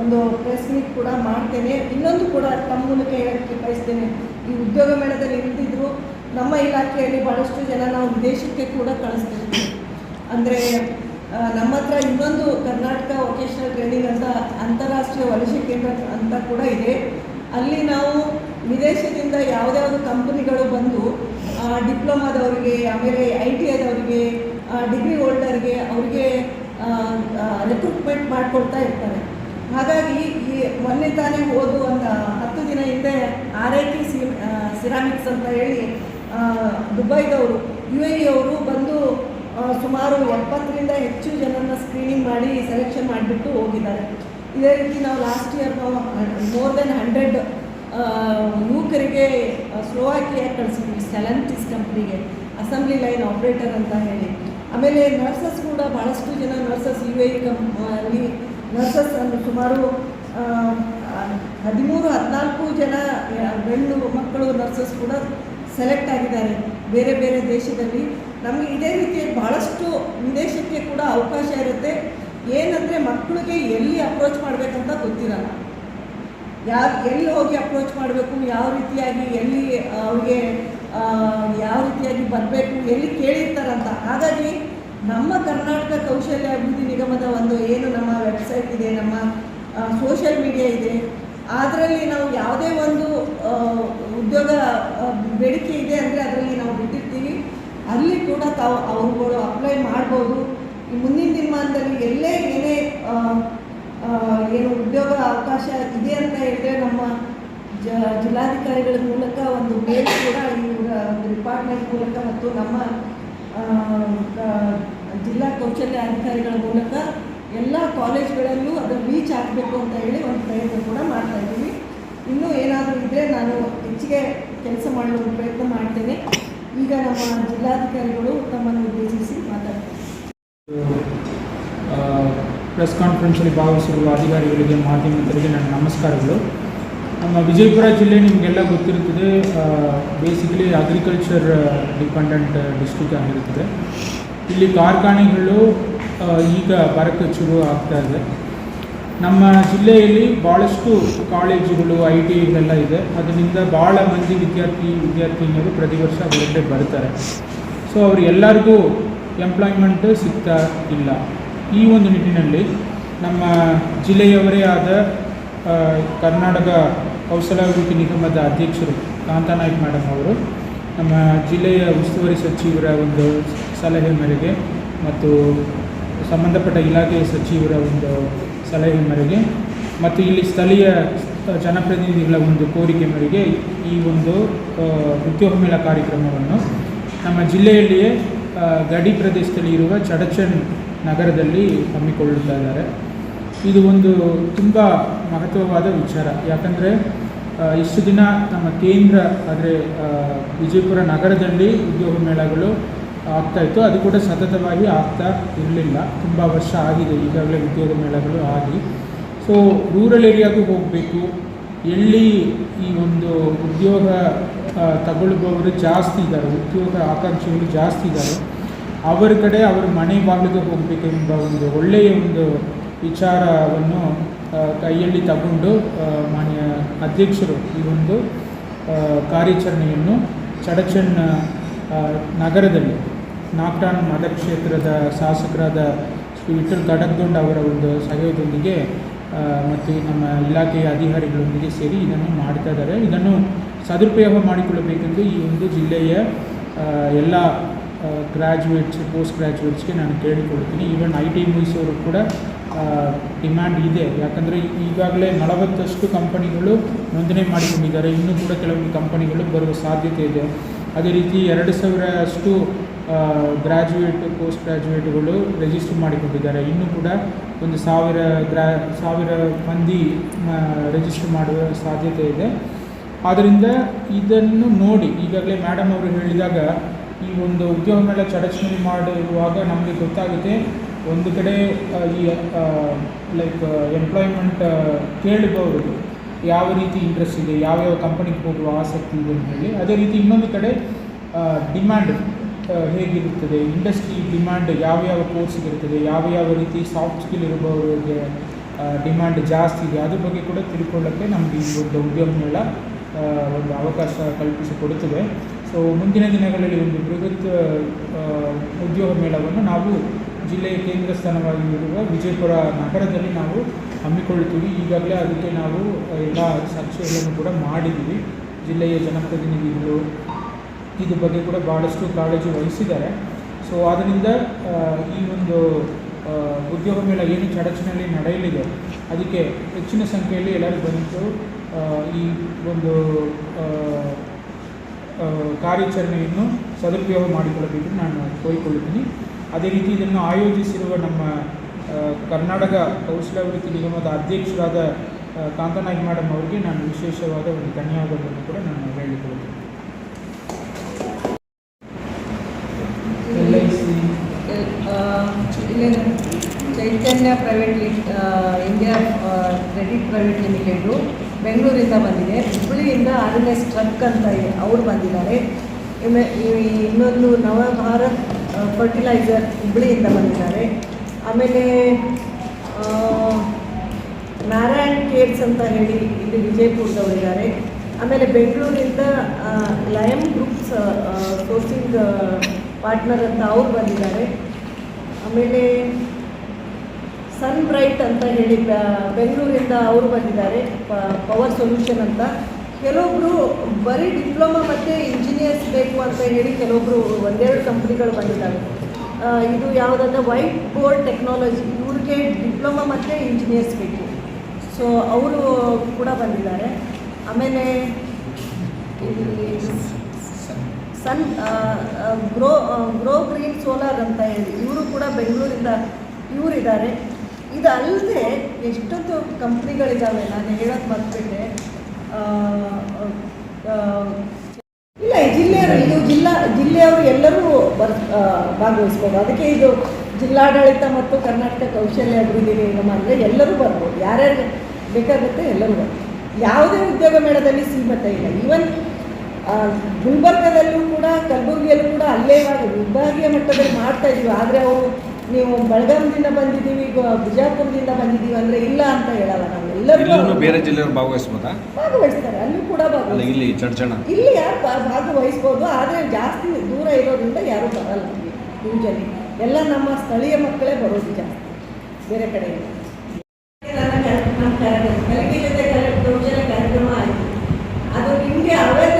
ಒಂದು ಪ್ರೆಸ್ ಮೀಟ್ ಕೂಡ ಮಾಡ್ತೇನೆ. ಇನ್ನೊಂದು ಕೂಡ ತಮ್ಮ ಮೂಲಕ ಹೇಳಕ್ಕೆ ಬಯಸ್ತೇನೆ. ಈ ಉದ್ಯೋಗ ಮೇಳದಲ್ಲಿ ಇಳಿದಿದ್ರು ನಮ್ಮ ಇಲಾಖೆಯಲ್ಲಿ ಭಾಳಷ್ಟು ಜನ ನಾವು ವಿದೇಶಕ್ಕೆ ಕೂಡ ಕಳಿಸ್ತಿರ್ತೀವಿ ಅಂದರೆ ನಮ್ಮ ಹತ್ರ ಇನ್ನೊಂದು ಕರ್ನಾಟಕ ವೊಕೇಶನಲ್ ಟ್ರೈನಿಂಗ್ ಅಂತ ಅಂತಾರಾಷ್ಟ್ರೀಯ ವಲಸೆ ಕೇಂದ್ರ ಅಂತ ಕೂಡ ಇದೆ. ಅಲ್ಲಿ ನಾವು ವಿದೇಶದಿಂದ ಯಾವುದ್ಯಾವುದು ಕಂಪನಿಗಳು ಬಂದು ಡಿಪ್ಲೊಮಾದವರಿಗೆ, ಆಮೇಲೆ ಐ ಟಿ ಐದವರಿಗೆ ಡಿಗ್ರಿ ಹೋಲ್ಡರ್ಗೆ ಅವರಿಗೆ ರಿಕ್ರೂಟ್ಮೆಂಟ್ ಮಾಡಿಕೊಡ್ತಾ ಇರ್ತಾರೆ. ಹಾಗಾಗಿ ಈ ಮೊನ್ನೆ ತಾನೇ ಹೋದು ಒಂದು ಹತ್ತು ದಿನ ಹಿಂದೆ R I T C ceramics ಅಂತ ಹೇಳಿ ದುಬೈದವರು, ಯು ಎ ಅವರು ಬಂದು ಸುಮಾರು ಎಪ್ಪತ್ತರಿಂದ ಹೆಚ್ಚು ಜನರನ್ನ ಸ್ಕ್ರೀನಿಂಗ್ ಮಾಡಿ ಸೆಲೆಕ್ಷನ್ ಮಾಡಿಬಿಟ್ಟು ಹೋಗಿದ್ದಾರೆ. ಇದೇ ರೀತಿ ನಾವು last year more than hundred ಯುವಕರಿಗೆ ಸ್ಲೋವಾಕಿಯಾಗಿ ಕಳಿಸಿದ್ವಿ. ಸೆಲೆಂಟಿಸ್ ಕಂಪ್ನಿಗೆ ಅಸೆಂಬ್ಲಿ ಲೈನ್ ಆಪ್ರೇಟರ್ ಅಂತ ಹೇಳಿ. ಆಮೇಲೆ ನರ್ಸಸ್ ಕೂಡ ಭಾಳಷ್ಟು ಜನ ನರ್ಸಸ್ ಯು ಐ ಕಂ ಅಲ್ಲಿ ನರ್ಸಸ್ ಅನ್ನು ಸುಮಾರು ಹದಿಮೂರು, ಹದಿನಾಲ್ಕು ಜನ ಗಂಡು ಮಕ್ಕಳು ನರ್ಸಸ್ ಕೂಡ ಸೆಲೆಕ್ಟ್ ಆಗಿದ್ದಾರೆ. ಬೇರೆ ಬೇರೆ ದೇಶದಲ್ಲಿ. ನಮಗೆ ಇದೇ ರೀತಿ ಬಹಳಷ್ಟು ವಿದೇಶಕ್ಕೆ ಕೂಡ ಅವಕಾಶ ಇರುತ್ತೆ. ಏನಂದರೆ ಮಕ್ಕಳಿಗೆ ಎಲ್ಲಿ ಅಪ್ರೋಚ್ ಮಾಡಬೇಕಂತ ಗೊತ್ತಿರಲ್ಲ. ಯಾವ ಎಲ್ಲಿ ಹೋಗಿ ಅಪ್ರೋಚ್ ಮಾಡಬೇಕು, ಯಾವ ರೀತಿಯಾಗಿ ಎಲ್ಲಿ ಅವ್ರಿಗೆ ಯಾವ ರೀತಿಯಾಗಿ ಬರಬೇಕು, ಎಲ್ಲಿ ಕೇಳಿರ್ತಾರಂತ. ಹಾಗಾಗಿ ನಮ್ಮ ಕರ್ನಾಟಕ ಕೌಶಲ್ಯ ಅಭಿವೃದ್ಧಿ ನಿಗಮದ ಒಂದು ಏನು ನಮ್ಮ ವೆಬ್ಸೈಟ್ ಇದೆ, ನಮ್ಮ ಸೋಷಿಯಲ್ ಮೀಡಿಯಾ ಇದೆ. ಅದರಲ್ಲಿ ನಾವು ಯಾವುದೇ ಒಂದು ಉದ್ಯೋಗ ಬೇಡಿಕೆ ಇದೆ ಅಂದರೆ ಅದರಲ್ಲಿ ನಾವು ಅಲ್ಲಿ ಕೂಡ ತಾವು ಅವರುಗಳು ಅಪ್ಲೈ ಮಾಡ್ಬೋದು. ಮುಂದಿನ ದಿನಮಾನದಲ್ಲಿ ಎಲ್ಲೇ ಏನೇ ಏನು ಉದ್ಯೋಗ ಅವಕಾಶ ಇದೆ ಅಂತ ಹೇಳಿದ್ರೆ ನಮ್ಮ ಜ, ಜಿಲ್ಲಾಧಿಕಾರಿಗಳ ಮೂಲಕ ಒಂದು ಮೇಲ್ ಕೂಡ ಈ ಒಂದು ಡಿಪಾರ್ಟ್ಮೆಂಟ್ ಮೂಲಕ ಮತ್ತು ನಮ್ಮ ಜಿಲ್ಲಾ ಕೌಶಲ್ಯ ಅಧಿಕಾರಿಗಳ ಮೂಲಕ ಎಲ್ಲ ಕಾಲೇಜ್ಗಳಲ್ಲೂ ಅದು ರೀಚ್ ಆಗಬೇಕು ಅಂತ ಹೇಳಿ ಒಂದು ಪ್ರಯತ್ನ ಕೂಡ ಮಾಡ್ತಾ ಇದ್ದೀವಿ. ಇನ್ನೂ ಏನಾದರೂ ಇದ್ದರೆ ನಾನು ಹೆಚ್ಚಿಗೆ ಕೆಲಸ ಮಾಡಲು ಪ್ರಯತ್ನ ಮಾಡ್ತೇನೆ. ಈಗ ನಮ್ಮ ಜಿಲ್ಲಾಧಿಕಾರಿಗಳು ತಮ್ಮನ್ನು ಉದ್ದೇಶಿಸಿ ಮಾತಾಡ್ತಾರೆ. ಪ್ರೆಸ್ ಕಾನ್ಫರೆನ್ಸಲ್ಲಿ ಭಾಗವಹಿಸಿರುವ ಅಧಿಕಾರಿಗಳಿಗೆ ಮಾಧ್ಯಮದವರಿಗೆ ನನ್ನ ನಮಸ್ಕಾರಗಳು. ನಮ್ಮ ವಿಜಯಪುರ ಜಿಲ್ಲೆ ನಿಮಗೆಲ್ಲ ಗೊತ್ತಿರುತ್ತದೆ ಬೇಸಿಕಲಿ ಅಗ್ರಿಕಲ್ಚರ್ ಡಿಪೆಂಡೆಂಟ್ ಡಿಸ್ಟ್ರಿಕ್ಟ್ ಆಗಿರುತ್ತದೆ. ಇಲ್ಲಿ ಕಾರ್ಖಾನೆಗಳು ಈಗ ಬರಕ್ಕೆ ಶುರು ಆಗ್ತಾ ಇದೆ. ನಮ್ಮ ಜಿಲ್ಲೆಯಲ್ಲಿ ಭಾಳಷ್ಟು ಕಾಲೇಜುಗಳು, ಐ ಟಿ ಇದೆಲ್ಲ ಇದೆ. ಅದರಿಂದ ಭಾಳ ಮಂದಿ ವಿದ್ಯಾರ್ಥಿ, ವಿದ್ಯಾರ್ಥಿನಿಯರು ಪ್ರತಿ ವರ್ಷ ಹೊರಗಡೆ ಬರ್ತಾರೆ. ಸೊ ಅವ್ರು ಎಲ್ಲರಿಗೂ ಎಂಪ್ಲಾಯ್ಮೆಂಟ್ ಸಿಗ್ತಾ ಇಲ್ಲ. ಈ ಒಂದು ನಿಟ್ಟಿನಲ್ಲಿ ನಮ್ಮ ಜಿಲ್ಲೆಯವರೇ ಆದ ಕರ್ನಾಟಕ ಕೌಶಲಾಭಿವೃದ್ಧಿ ನಿಗಮದ ಅಧ್ಯಕ್ಷರು ಕಾಂತಾನಾಯ್ಕ ಮೇಡಮ್ ಅವರು, ನಮ್ಮ ಜಿಲ್ಲೆಯ ಉಸ್ತುವಾರಿ ಸಚಿವರ ಒಂದು ಸಲಹೆ ಮೇರೆಗೆ ಮತ್ತು ಸಂಬಂಧಪಟ್ಟ ಇಲಾಖೆಯ ಸಚಿವರ ಒಂದು ಸಲಹೆ ಮೇರೆಗೆ ಮತ್ತು ಇಲ್ಲಿ ಸ್ಥಳೀಯ ಜನಪ್ರತಿನಿಧಿಗಳ ಒಂದು ಕೋರಿಕೆ ಮೇರೆಗೆ ಈ ಒಂದು ಉದ್ಯೋಗ ಮೇಳ ಕಾರ್ಯಕ್ರಮವನ್ನು ನಮ್ಮ ಜಿಲ್ಲೆಯಲ್ಲಿಯೇ ಗಡಿ ಪ್ರದೇಶದಲ್ಲಿ ಇರುವ ಚಡಚನ್ ನಗರದಲ್ಲಿ ಹಮ್ಮಿಕೊಳ್ಳುತ್ತಾ ಇದ್ದಾರೆ. ಇದು ಒಂದು ತುಂಬ ಮಹತ್ವವಾದ ವಿಚಾರ. ಯಾಕಂದರೆ ಇಷ್ಟು ದಿನ ನಮ್ಮ ಕೇಂದ್ರ ಅಂದರೆ ವಿಜಯಪುರ ನಗರದಲ್ಲಿ ಉದ್ಯೋಗ ಮೇಳಗಳು ಆಗ್ತಾ ಇತ್ತು ಅದು ಕೂಡ ಸತತವಾಗಿ ಆಗ್ತಾ ಇರಲಿಲ್ಲ. ತುಂಬ ವರ್ಷ ಆಗಿದೆ. ಈಗಾಗಲೇ ಉದ್ಯೋಗ ಮೇಳಗಳು ಆಗಿ. ಸೊ ರೂರಲ್ ಏರಿಯಾಗೂ ಹೋಗಬೇಕು. ಎಲ್ಲಿ ಈ ಒಂದು ಉದ್ಯೋಗ ತಗೊಳ್ಳುವವರು ಜಾಸ್ತಿ ಇದ್ದಾರೆ. ಉದ್ಯೋಗ ಆಕಾಂಕ್ಷಿಗಳು ಜಾಸ್ತಿ ಇದ್ದಾರೆ. ಅವರ ಕಡೆ ಅವರ ಮನೆ ಬಾಗಿಲಿಗೆ ಹೋಗಬೇಕೆಂಬ ಒಂದು ಒಳ್ಳೆಯ ಒಂದು ವಿಚಾರವನ್ನು ಕೈಯಲ್ಲಿ ತಗೊಂಡು ಮಾನ್ಯ ಅಧ್ಯಕ್ಷರು ಈ ಒಂದು ಕಾರ್ಯಾಚರಣೆಯನ್ನು ಚಡಚಣ್ಣ ಆ, ನಾಗ್ಟಾನ್ ಮತಕ್ಷೇತ್ರದ ಶಾಸಕರಾದ ಶ್ರೀ ವಿಠಲ್ ಅವರ ಒಂದು ಸಹಯೋಗದೊಂದಿಗೆ ಮತ್ತು ನಮ್ಮ ಇಲಾಖೆಯ ಅಧಿಕಾರಿಗಳೊಂದಿಗೆ ಸೇರಿ ಇದನ್ನು ಮಾಡ್ತಾ ಇದ್ದಾರೆ. ಇದನ್ನು ಸದುಪಯೋಗ ಮಾಡಿಕೊಳ್ಳಬೇಕೆಂದು ಈ ಒಂದು ಜಿಲ್ಲೆಯ ಎಲ್ಲ ಗ್ರ್ಯಾಜುಯೇಟ್ಸ್ ಪೋಸ್ಟ್ ಗ್ರ್ಯಾಜುಯೇಟ್ಸ್ಗೆ ನಾನು ಕೇಳಿಕೊಳ್ತೀನಿ. ಈವನ್ ಐ ಟಿ ಮುಗಿಸೋರು ಕೂಡ ಡಿಮ್ಯಾಂಡ್ ಇದೆ. ಯಾಕಂದರೆ ಈಗಾಗಲೇ ನಲವತ್ತಷ್ಟು ಕಂಪನಿಗಳು ನೋಂದಣಿ ಮಾಡಿಕೊಂಡಿದ್ದಾರೆ. ಇನ್ನೂ ಕೂಡ ಕೆಲವೊಂದು ಕಂಪನಿಗಳು ಬರುವ ಸಾಧ್ಯತೆ ಇದೆ. ಅದೇ ರೀತಿ ಎರಡು ಸಾವಿರ ಅಷ್ಟು ಗ್ರ್ಯಾಜುಯೇಟ್ ಪೋಸ್ಟ್ ಗ್ರ್ಯಾಜುಯೇಟ್ಗಳು ರಿಜಿಸ್ಟರ್ ಮಾಡಿಕೊಂಡಿದ್ದಾರೆ. ಇನ್ನೂ ಕೂಡ ಒಂದು ಸಾವಿರ ಗ್ರಾ ಸಾವಿರ ಮಂದಿ ರಿಜಿಸ್ಟರ್ ಮಾಡುವ ಸಾಧ್ಯತೆ ಇದೆ. ಆದ್ದರಿಂದ ಇದನ್ನು ನೋಡಿ, ಈಗಾಗಲೇ ಮೇಡಮ್ ಅವರು ಹೇಳಿದಾಗ ಈ ಒಂದು ಉದ್ಯೋಗ ಮೇಳ ಚಡಚಣೆ ಮಾಡಿರುವಾಗ ನಮಗೆ ಗೊತ್ತಾಗುತ್ತೆ. ಒಂದು ಕಡೆ ಈ ಲೈಕ್ ಎಂಪ್ಲಾಯ್ಮೆಂಟ್ ಕೇಳಿದವರು ಯಾವ ರೀತಿ ಇಂಟ್ರೆಸ್ಟ್ ಇದೆ, ಯಾವ್ಯಾವ ಕಂಪನಿಗೆ ಹೋಗುವ ಆಸಕ್ತಿ ಇದೆ ಅಂತ ಹೇಳಿ. ಅದೇ ರೀತಿ ಇನ್ನೊಂದು ಕಡೆ ಡಿಮ್ಯಾಂಡ್ ಹೇಗಿರುತ್ತದೆ? ಇಂಡಸ್ಟ್ರಿ ಡಿಮ್ಯಾಂಡ್ ಯಾವ ಯಾವ ಕೋರ್ಸಿಗೆ ಇರ್ತದೆ ಯಾವ ಯಾವ ರೀತಿ ಸಾಫ್ಟ್ ಸ್ಕಿಲ್ ಇರುವವರಿಗೆ ಡಿಮ್ಯಾಂಡ್ ಜಾಸ್ತಿ ಇದೆ? ಅದ್ರ ಬಗ್ಗೆ ಕೂಡ ತಿಳ್ಕೊಳ್ಳೋಕ್ಕೆ ನಮಗೆ ಈ ಒಂದು ಮೇಳ ಒಂದು ಅವಕಾಶ ಕಲ್ಪಿಸಿಕೊಡುತ್ತದೆ. ಸೊ ಮುಂದಿನ ದಿನಗಳಲ್ಲಿ ಒಂದು ಬೃಹತ್ ಉದ್ಯೋಗ ಮೇಳವನ್ನು ನಾವು ಜಿಲ್ಲೆಯ ಕೇಂದ್ರ ಸ್ಥಾನವಾಗಿರುವ ವಿಜಯಪುರ ನಗರದಲ್ಲಿ ನಾವು ಹಮ್ಮಿಕೊಳ್ಳುತ್ತೀವಿ ಈಗಾಗಲೇ ಅದಕ್ಕೆ ನಾವು ಎಲ್ಲ ಚರ್ಚೆಗಳನ್ನು ಕೂಡ ಮಾಡಿದ್ದೀವಿ. ಜಿಲ್ಲೆಯ ಜನಪ್ರತಿನಿಧಿಗಳು ಇದ್ರ ಬಗ್ಗೆ ಕೂಡ ಭಾಳಷ್ಟು ಕಾಳಜಿ ವಹಿಸಿದ್ದಾರೆ. ಸೊ ಆದ್ದರಿಂದ ಈ ಒಂದು ಉದ್ಯೋಗ ಮೇಳ ಏನು ಚಡಚಿನಲ್ಲಿ ನಡೆಯಲಿದೆ, ಅದಕ್ಕೆ ಹೆಚ್ಚಿನ ಸಂಖ್ಯೆಯಲ್ಲಿ ಎಲ್ಲರೂ ಬಂದು ಈ ಒಂದು ಕಾರ್ಯಾಚರಣೆಯನ್ನು ಸದುಪಯೋಗ ಮಾಡಿಕೊಳ್ಳಬೇಕು ನಾನು ಕೋರಿಕೊಳ್ಳುತ್ತೀನಿ. ಅದೇ ರೀತಿ ಇದನ್ನು ಆಯೋಜಿಸಿರುವ ನಮ್ಮ ಕರ್ನಾಟಕ ಕೌಶಲಾಭಿವೃದ್ಧಿ ನಿಗಮದ ಅಧ್ಯಕ್ಷರಾದ ಕಾಂತನಾಗಿ ಮೇಡಮ್ ಅವರಿಗೆ ನಾನು ವಿಶೇಷವಾದ ಒಂದು ಧನ್ಯವಾದಗಳನ್ನು ಕೂಡ ನಾನು ಹೇಳಿಕೊಳ್ಳುತ್ತೇನೆ ಎಲ್ ಐ ಸಿ ಇಲ್ಲಿನ ಚೈತನ್ಯ ಪ್ರೈವೇಟ್ ಲಿ ಇಂಡಿಯಾ ಕ್ರೆಡಿಟ್ ಪ್ರೈವೇಟ್ ಲಿಮಿಟೆಡು ಬೆಂಗಳೂರಿಂದ ಬಂದಿದೆ. ಹುಬ್ಬಳ್ಳಿಯಿಂದ ಆರ್ ಎಸ್ ಟ್ರಕ್ ಅಂತ ಅವರು ಬಂದಿದ್ದಾರೆ. ಇನ್ನೊಂದು ನವಭಾರತ್ ಫರ್ಟಿಲೈಸರ್ ಹುಬ್ಬಳ್ಳಿಯಿಂದ ಬಂದಿದ್ದಾರೆ. ಆಮೇಲೆ ನಾರಾಯಣ್ ಕೇರ್ಸ್ ಅಂತ ಹೇಳಿ ಇಲ್ಲಿ ವಿಜಯಪುರದವರಿದ್ದಾರೆ. ಆಮೇಲೆ ಬೆಂಗಳೂರಿಂದ ಲಯಮ್ ಗ್ರೂಪ್ಸ್ ಸೋರ್ಸಿಂಗ್ ಪಾರ್ಟ್ನರ್ ಅಂತ ಅವ್ರು ಬಂದಿದ್ದಾರೆ. ಆಮೇಲೆ ಸನ್ ಬ್ರೈಟ್ ಅಂತ ಹೇಳಿ ಬೆಂಗಳೂರಿಂದ ಅವರು ಬಂದಿದ್ದಾರೆ ಪವರ್ ಸೊಲ್ಯೂಷನ್ ಅಂತ. ಕೆಲವೊಬ್ಬರು ಬರೀ ಡಿಪ್ಲೊಮಾ ಮತ್ತು ಇಂಜಿನಿಯರ್ಸ್ ಬೇಕು ಅಂತ ಹೇಳಿ ಕೆಲವೊಬ್ಬರು ಒಂದೆರಡು ಕಂಪ್ನಿಗಳು ಬಂದಿದ್ದಾರೆ ಇದು ಯಾವುದಂದ್ರೆ ವೈಟ್ ಬೋರ್ಡ್ ಟೆಕ್ನಾಲಜಿ ಇವ್ರಿಗೆ ಡಿಪ್ಲೊಮಾ ಮತ್ತು ಇಂಜಿನಿಯರ್ಸ್ ಬೇಕು. ಸೊ ಅವರು ಕೂಡ ಬಂದಿದ್ದಾರೆ. ಆಮೇಲೆ sun grow grow green solar ಅಂತ ಹೇಳಿ. ಇವರು ಕೂಡ ಬೆಂಗಳೂರಿಂದ ಇವರಿದ್ದಾರೆ. ಇದಲ್ಲದೆ ಎಷ್ಟೊಂದು ಕಂಪ್ನಿಗಳಿದ್ದಾವೆ ನಾನು ಹೇಳೋದು ಆ, ಇಲ್ಲ ಜಿಲ್ಲೆಯವರು ಇದು ಜಿಲ್ಲಾ ಜಿಲ್ಲೆಯವರು ಎಲ್ಲರೂ ಬರ್ ಭಾಗವಹಿಸ್ಬೋದು. ಅದಕ್ಕೆ ಇದು ಜಿಲ್ಲಾಡಳಿತ ಮತ್ತು ಕರ್ನಾಟಕ ಕೌಶಲ್ಯ ಅಭಿವೃದ್ಧಿ ನಿಗಮ ಅಂದರೆ ಎಲ್ಲರೂ ಬರ್ಬೋದು. ಯಾರ್ಯಾರು ಬೇಕಾಗುತ್ತೆ ಎಲ್ಲರೂ ಬರ್ಬೋದು. ಯಾವುದೇ ಉದ್ಯೋಗ ಮೇಳದಲ್ಲಿ ಸೀಮಿತ ಇಲ್ಲ. ಈವನ್ ಗುಲ್ಬರ್ಗದಲ್ಲೂ ಕೂಡ ಕಲಬುರಗಿಯಲ್ಲೂ ಕೂಡ ಅಲ್ಲೇ ಆಗಿ ವಿಭಾಗೀಯ ಮಟ್ಟದಲ್ಲಿ ಮಾಡ್ತಾ ಇದೀವಿ. ಆದರೆ ಅವರು ನೀವು ಬೆಳಗಾವಿಯಿಂದ ಬಂದಿದ್ದೀವಿ ಬಿಜಾಪುರದಿಂದ ಬಂದಿದ್ದೀವಿ ಅಂದರೆ ಇಲ್ಲ ಅಂತ ಹೇಳಲ್ಲ ನಾವು. ಎಲ್ಲರೂ ಬೇರೆ ಜಿಲ್ಲೆಯವರು ಭಾಗವಹಿಸ್ಬೋದಾ? ಭಾಗವಹಿಸ್ತಾರೆ. ಅಲ್ಲೂ ಕೂಡ ಭಾಗವಹಿಸ್ತಾರೆ. ಇಲ್ಲಿ ಚಡ್ಚಣ. ಇಲ್ಲಿ ಯಾರು ಭಾಗವಹಿಸ್ಬೋದು. ಆದರೆ ಜಾಸ್ತಿ ದೂರ ಇರೋದ್ರಿಂದ ಯಾರೂ ಬರಲ್ಲ. ಯೂಶಲಿ ಎಲ್ಲ ನಮ್ಮ ಸ್ಥಳೀಯ ಮಕ್ಕಳೇ ಬರೋದು ಜಾಸ್ತಿ. ಬೇರೆ ಕಡೆ ನಮ್ಮ ಕಾರ್ಯಕ್ರಮ. ಕಲಿಕೆ ಜೊತೆ ಕಾರ್ಯಕ್ರಮ ಆಯಿತು. ಅದು ನಿಮಗೆ ಅವೇರ್ನೆಸ್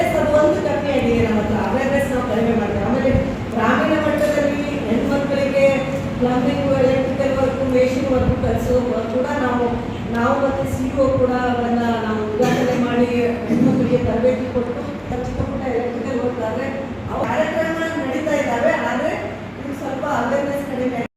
ವರ್ಗು ಕಲಿಸುವ ಕೂಡ ನಾವು ನಾವು ಮತ್ತೆ ಸಿ ಒ ಕೂಡ ಅದನ್ನು ನಾವು ಉದ್ಘಾಟನೆ ಮಾಡಿ ಹೆಣ್ಮಕ್ಳಿಗೆ ತರಬೇತಿ ಕೊಟ್ಟು ಚಿಕ್ಕ ಎಲೆಕ್ಟ್ರಿಕಲ್ ಹೋಗ್ತಾರೆ ಕಾರ್ಯಕ್ರಮ ನಡೀತಾ ಇದ್ದಾವೆ, ಆದರೆ ಸ್ವಲ್ಪ ಅವೇರ್ನೆಸ್ ಕಡಿಮೆ